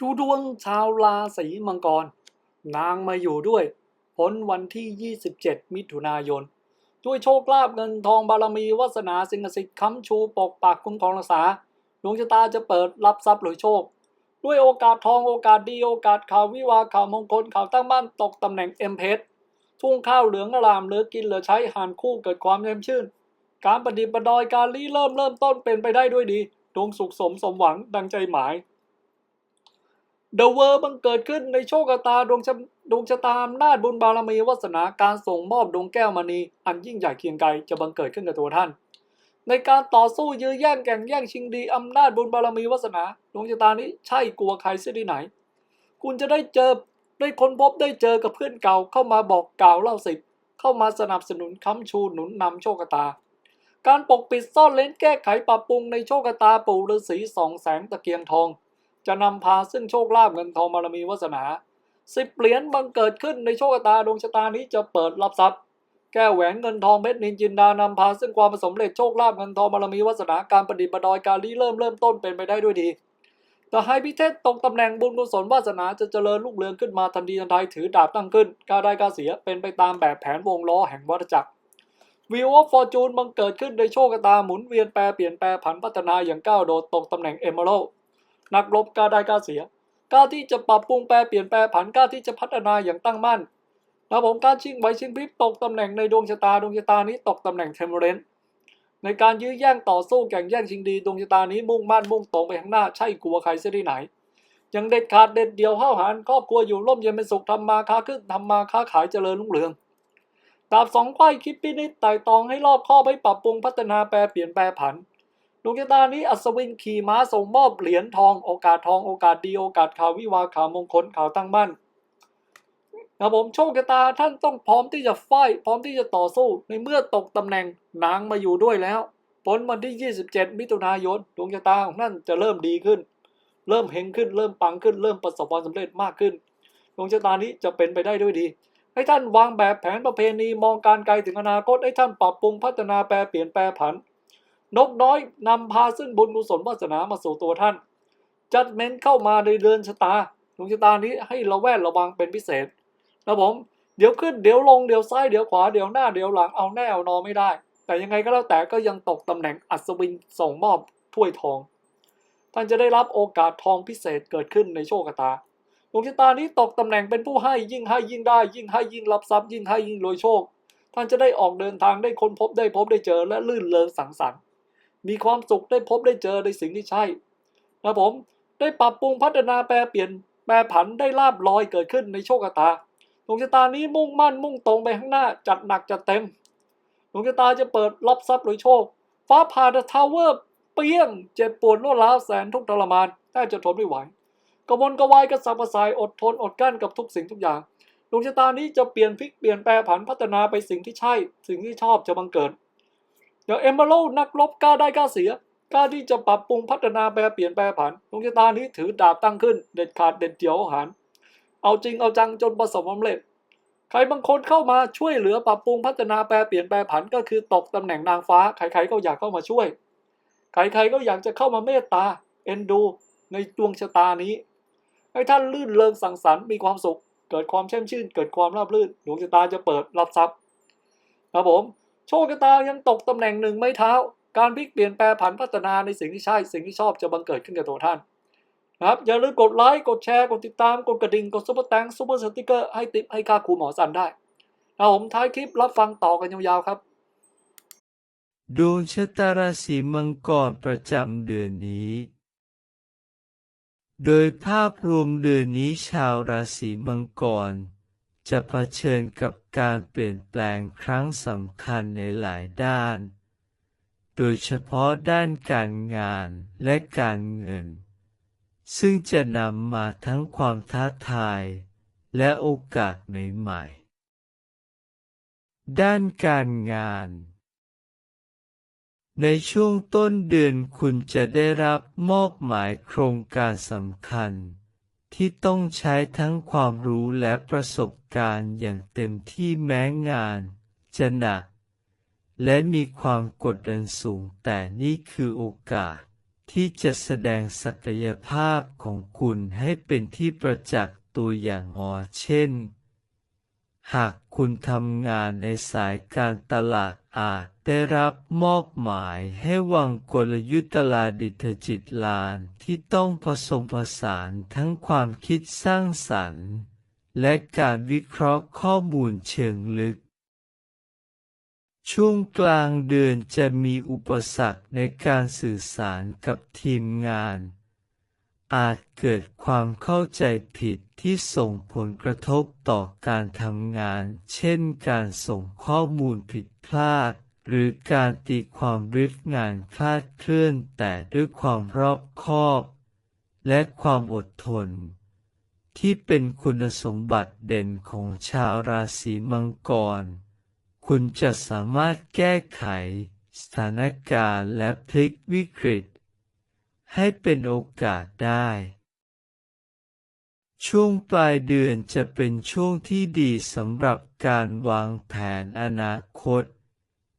ดูดวงชาวราศีมังกร นางมาอยู่ด้วย พ้นวันที่ 27 มิถุนายน ด้วยโชคลาภเงินทองบารมีวาสนาสิ่งศักดิ์สิทธิ์ค้ำชูปกปักคุ้มครองรักษาดวงชะตาจะเปิดรับทรัพย์หรือโชค ด้วยโอกาสทองโอกาสดีโอกาสข่าววิวาข่าวมงคลข่าวตั้งบ้านตกตำแหน่งเอ็มเพสทุ่งข้าวเหลืองอลามเหลือกินเหลือใช้หานคู่เกิดความเย็นชื่น การประดิษฐ์ประดอยการรีเริ่มเริ่มต้นเป็นไปได้ด้วยดีดวงสุขสมสมหวังดังใจหมาย เดอะเวอร์บังเกิดขึ้นในโชคชะตาดวงชะดวงชะตาอำนาจบุญบารมีวาสนาการส่งมอบดวงแก้วมณีอันยิ่งใหญ่เคียงไกลจะบังเกิดขึ้นกับตัวท่าน ในการต่อสู้ยื้อแย่งแข่งแย่งชิงดีอำนาจบุญบารมีวาสนาดวงชะตานี้ใช่กลัวใครเสียที่ไหน คุณจะได้เจอได้ค้นพบได้เจอกับเพื่อนเก่าเข้ามาบอกกล่าวเล่าสิบเข้ามาสนับสนุนค้ำชูหนุนนำโชคชะตา การปกปิดซ่อนเล้นแก้ไขปรับปรุงในโชคชะตาปู่ฤาษีสองแสงตะเกียงทอง จะนำพาซึ่งโชคลาภเงินทองบารมีวาสนาสิบเหรียญบังเกิดขึ้นในโชคชะตาดวงชะตานี้จะเปิดรับทรัพย์ แก้แหวนเงินทองเพชรนินจินดานำพาซึ่งความสำเร็จโชคลาภเงินทองบารมีวาสนาการประดิษฐ์ประดอยการรีเริ่มเริ่มต้นเป็นไปได้ด้วยดีแต่ให้พิเทศตกตำแหน่งบุญกุศลวาสนาจะเจริญรุ่งเรืองขึ้นมาทันทีทันใดถือดาบตั้งขึ้นการได้การเสียเป็นไปตามแบบแผนวงล้อแห่งวัฏจักรวิวออฟฟอร์จูนบังเกิดขึ้นในโชคชะตาหมุนเวียนแปรเปลี่ยนแปรผันพัฒนาอย่างก้าวโดดตกตำแหน่งเอเมอรัล นักรบกล้าได้กล้าเสียกล้าที่จะปรับปรุงแปรเปลี่ยนแปรผันกล้าที่จะพัฒนาอย่างตั้งมั่นนะผมการชิงไหวชิงพริบตกตำแหน่งในดวงชะตาดวงชะตานี้ตกตำแหน่งเทมเรนในการยื้อแย่งต่อสู้แข่งแย่งชิงดีดวงชะตานี้มุ่งมั่นมุ่งตรงไปข้างหน้าใช่กลัวใครเสียที่ไหน ยังเด็ดขาดเด็ดเดียวห้าวหาญครอบครัวอยู่ร่มเย็นเป็นสุขทำมาค้าขึ้นทำมาค้าขายเจริญรุ่งเรืองดาบสองไขว้คิดพินิจไต่ตองให้รอบคอบให้ปรับปรุงพัฒนาแปรเปลี่ยนแปรผัน ดวงชะตานี้อัศวินขี่ม้าส่งมอบเหรียญทองโอกาสทองโอกาสดีโอกาสข่าววิวาข่าวมงคลข่าวตั้งบ้านนะผมโชคชะตาท่านต้องพร้อมที่จะไฟท์พร้อมที่จะต่อสู้ในเมื่อตกตำแหน่งนางมาอยู่ด้วยแล้วผลวันที่ 27 มิถุนายนดวงชะตาของท่านจะเริ่มดีขึ้น เริ่มเฮงขึ้นเริ่มปังขึ้น เริ่มประสบความสำเร็จมากขึ้นดวงชะตานี้จะเป็นไปได้ด้วยดี ให้ท่านวางแบบแผนประเพณีมองการไกลถึงอนาคตให้ท่านปรับปรุงพัฒนาแปรเปลี่ยนแปรผัน นกน้อยนำพาซึ่งบุญกุศลวาสนามาสู่ตัวท่าน จัดเม้นเข้ามาในเดือนชะตาดวงชะตานี้ให้ระแวดระวังเป็นพิเศษนะผมเดี๋ยวขึ้นเดี๋ยวลงเดี๋ยวซ้ายเดี๋ยวขวาเดี๋ยวหน้าเดี๋ยวหลังเอาแน่เอานอนไม่ได้ แต่ยังไงก็แล้วแต่ก็ยังตกตำแหน่งอัศวินส่งมอบถ้วยทอง ท่านจะได้รับโอกาสทองพิเศษเกิดขึ้นในโชคชะตาดวงชะตานี้ตกตำแหน่งเป็นผู้ให้ยิ่งให้ยิ่งได้ ยิ่งให้ยิ่งรับทรัพย์ยิ่งให้ยิ่งรวยโชค ท่านจะได้ออกเดินทางได้ค้นพบได้พบได้เจอและลื่นเริงสังสรรค์ มีความสุขได้พบได้เจอในสิ่งที่ใช่นะผมได้ปรับปรุงพัฒนาแปรเปลี่ยนแปรผันได้ลาบลอยเกิดขึ้นในโชคชะตาดวงชะตานี้มุ่งมั่นมุ่งตรงไปข้างหน้าจัดหนักจัดเต็มดวงชะตาจะเปิดรับทรัพย์โดยโชค ฟ้าผ่าเดอะทาวเวอร์เปี้ยงเจ็บปวดรวดร้าวแสนทุกข์ทรมานแทบจะทนไม่ไหวกระวนกระวายกระสับกระส่ายอดทนอดกลั้นกับทุกสิ่งทุกอย่างดวงชะตานี้จะเปลี่ยนพลิกเปลี่ยนแปรผันพัฒนาไปสิ่งที่ใช่ สิ่งที่ชอบจะบังเกิด อย่างเอมเบอร์นักรบกล้าได้กล้าเสียกล้าที่จะปรับปรุงพัฒนาแปรเปลี่ยนแปรผันดวงชะตานี้ถือดาบตั้งขึ้น เด็ดขาดเด็ดเดี่ยวหันเอาจริงเอาจังจนประสบความสำเร็จ ใครบางคนเข้ามาช่วยเหลือปรับปรุงพัฒนาแปรเปลี่ยนแปรผันก็คือตกตำแหน่งนางฟ้า ใครๆก็อยากเข้ามาช่วย ใครๆก็อยากจะเข้ามาเมตตาเอ็นดูในดวงชะตานี้ ให้ท่านลื่นเริงสังสรรค์มีความสุข เกิดความแช่มชื่น เกิดความราบรื่นดวงชะตาจะเปิดรับทรัพย์ครับผม โชคชะตายังตกตำแหน่งหนึ่งไม่เท้า การพลิกเปลี่ยนแปรผันพัฒนาในสิ่งที่ใช่ สิ่งที่ชอบจะบังเกิดขึ้นกับตัวท่านนะครับอย่าลืมกดไลค์กดแชร์กดติดตามกดกระดิ่งกดซุปเปอร์แตงซุปเปอร์สติกเกอร์ให้ติปให้ค่าครูหมอสันได้นะผมท้ายคลิปรับฟังต่อกันยาวๆครับดวงชะตาราศีมังกรประจำเดือนนี้ โดยภาพรวมเดือนนี้ชาวราศีมังกร จะเผชิญกับการเปลี่ยนแปลงครั้งสำคัญในหลายด้าน โดยเฉพาะด้านการงานและการเงิน ซึ่งจะนำมาทั้งความท้าทายและโอกาสใหม่ๆ ด้านการงาน ในช่วงต้นเดือนคุณจะได้รับมอบหมายโครงการสำคัญ ที่ต้องใช้ทั้งความรู้และประสบการณ์อย่างเต็มที่แม้งานจะหนัก และมีความกดดันสูงแต่นี่คือโอกาส ที่จะแสดงศักยภาพของคุณให้เป็นที่ประจักษ์ตัวอย่างออเช่น หากคุณทำงานในสายการตลาดอาจได้รับมอบหมายให้วางกลยุทธ์ตลาดดิจิจิตลานที่ต้องผสมผสานทั้งความคิดสร้างสรรค์ และการวิเคราะห์ข้อมูลเชิงลึก ช่วงกลางเดือนจะมีอุปสรรคในการสื่อสารกับทีมงาน อาจเกิดความเข้าใจผิดที่ส่งผลกระทบต่อการทำงาน เช่นการส่งข้อมูลผิดพลาด หรือการตีความริฟงานคลาดเคลื่อนแต่ด้วยความรอบคอบ และความอดทน ที่เป็นคุณสมบัติเด่นของชาวราศีมังกร คุณจะสามารถแก้ไขสถานการณ์และพลิกวิกฤต ให้เป็นโอกาสได้ ช่วงปลายเดือนจะเป็นช่วงที่ดีสำหรับการวางแผนอนาคต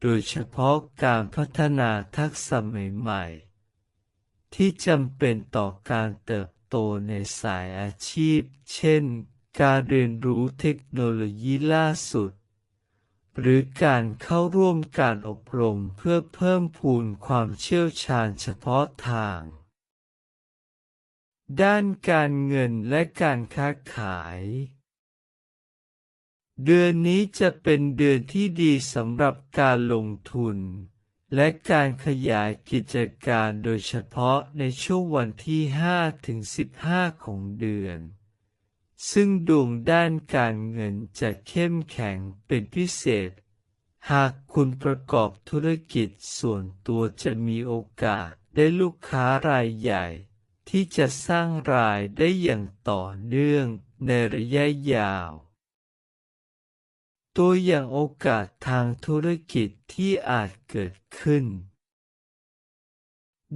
โดยเฉพาะการพัฒนาทักษะใหม่ๆ ที่จำเป็นต่อการเติบโตในสายอาชีพ เช่น การเรียนรู้เทคโนโลยีล่าสุด หรือการเข้าร่วมการอบรมเพื่อเพิ่มพูนความเชี่ยวชาญเฉพาะทาง ด้านการเงินและการค้าขาย เดือนนี้จะเป็นเดือนที่ดีสำหรับการลงทุน และการขยายกิจการโดยเฉพาะในช่วงวันที่5ถึง15 ของเดือน ซึ่งดวงด้านการเงินจะเข้มแข็งเป็นพิเศษ หากคุณประกอบธุรกิจส่วนตัวจะมีโอกาสได้ลูกค้ารายใหญ่ ที่จะสร้างรายได้อย่างต่อเนื่องในระยะยาว ตัวอย่างโอกาสทางธุรกิจที่อาจเกิดขึ้น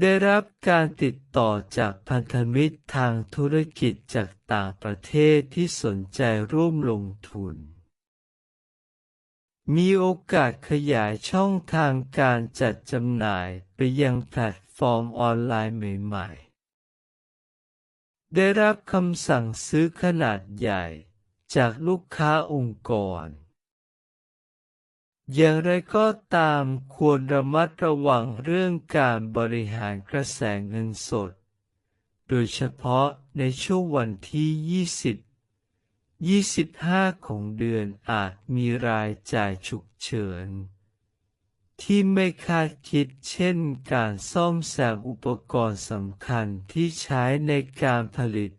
ได้รับการติดต่อจากพันธมิตรทางธุรกิจจากต่างประเทศที่สนใจร่วมลงทุน มีโอกาสขยายช่องทางการจัดจำหน่ายไปยังแพลตฟอร์มออนไลน์ใหม่ ๆ ได้รับคำสั่งซื้อขนาดใหญ่จากลูกค้าองค์กร อย่างไรก็ตามควรระมัดระวังเรื่องการบริหารกระแสเงินสด โดยเฉพาะในช่วงวันที่ 20 25 ของเดือนอาจมีรายจ่ายฉุกเฉิน ที่ไม่คาดคิดเช่นการซ่อมแซมอุปกรณ์สำคัญที่ใช้ในการผลิต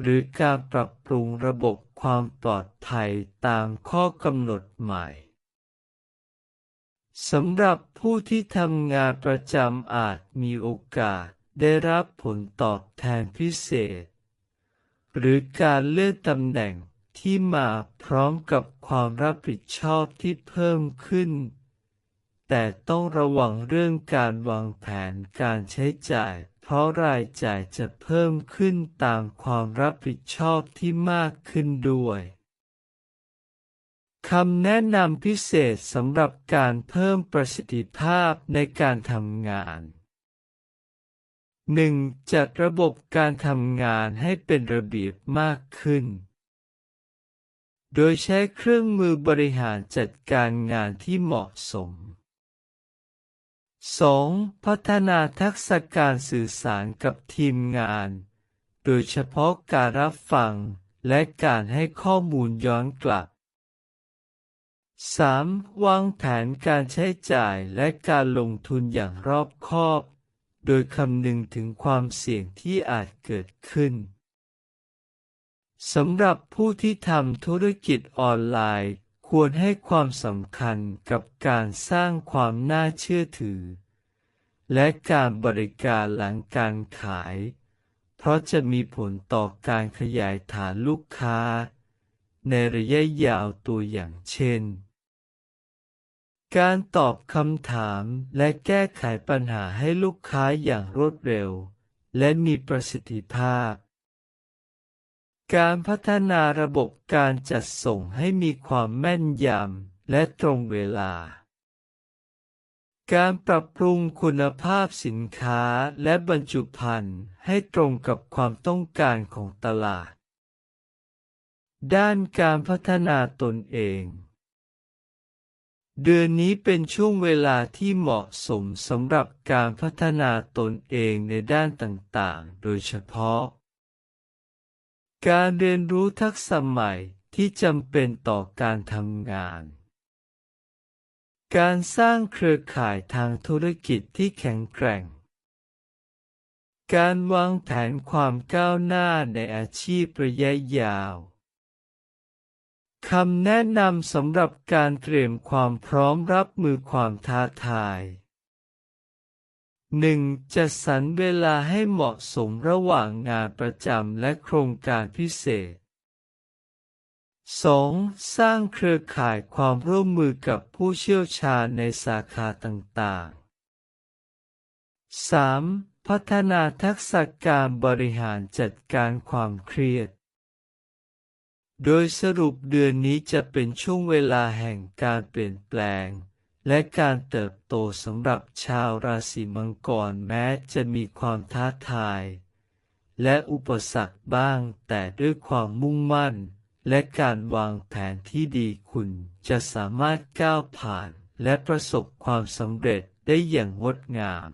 หรือการปรับปรุงระบบความปลอดภัยตามข้อกำหนดใหม่ สำหรับผู้ที่ทำงานประจำอาจมีโอกาสได้รับผลตอบแทนพิเศษ หรือการเลื่อนตำแหน่งที่มาพร้อมกับความรับผิดชอบที่เพิ่มขึ้น แต่ต้องระวังเรื่องการวางแผนการใช้จ่าย เพราะรายจ่ายจะเพิ่มขึ้นตามความรับผิดชอบที่มากขึ้นด้วย คำแนะนำพิเศษสำหรับการเพิ่มประสิทธิภาพในการทำงาน 1. จัดระบบการทำงานให้เป็นระเบียบมากขึ้น โดยใช้เครื่องมือบริหารจัดการงานที่เหมาะสม 2. พัฒนาทักษะการสื่อสารกับทีมงาน โดยเฉพาะการรับฟังและการให้ข้อมูลย้อนกลับ 3. วางแผนการใช้จ่ายและการลงทุนอย่างรอบคอบ โดยคำนึงถึงความเสี่ยงที่อาจเกิดขึ้น สำหรับผู้ที่ทำธุรกิจออนไลน์ ควรให้ความสำคัญกับการสร้างความน่าเชื่อถือ และการบริการหลังการขาย เพราะจะมีผลต่อการขยายฐานลูกค้า ในระยะยาวตัวอย่างเช่น การตอบคำถามและแก้ไขปัญหาให้ลูกค้าอย่างรวดเร็ว และมีประสิทธิภาพ การพัฒนาระบบการจัดส่งให้มีความแม่นยำและตรงเวลา การปรับปรุงคุณภาพสินค้าและบรรจุภัณฑ์ให้ตรงกับความต้องการของตลาด ด้านการพัฒนาตนเอง เดือนนี้เป็นช่วงเวลาที่เหมาะสมสำหรับการพัฒนาตนเองในด้านต่างๆ โดยเฉพาะ การเรียนรู้ทักษะใหม่ที่จำเป็นต่อการทำงาน การสร้างเครือข่ายทางธุรกิจที่แข็งแกร่ง การวางแผนความก้าวหน้าในอาชีพระยะยาว คำแนะนำสำหรับการเตรียมความพร้อมรับมือความท้าทาย 1. จัดสรรเวลาให้เหมาะสมระหว่างงานประจำและโครงการพิเศษ 2. สร้างเครือข่ายความร่วมมือกับผู้เชี่ยวชาญในสาขาต่างๆ 3. พัฒนาทักษะการบริหารจัดการความเครียด โดยสรุปเดือนนี้จะเป็นช่วงเวลาแห่งการเปลี่ยนแปลง และการเติบโตสำหรับชาวราศีมังกรแม้จะมีความท้าทาย และอุปสรรคบ้างแต่ด้วยความมุ่งมั่น และการวางแผนที่ดีคุณจะสามารถก้าวผ่านและประสบความสำเร็จได้อย่างงดงาม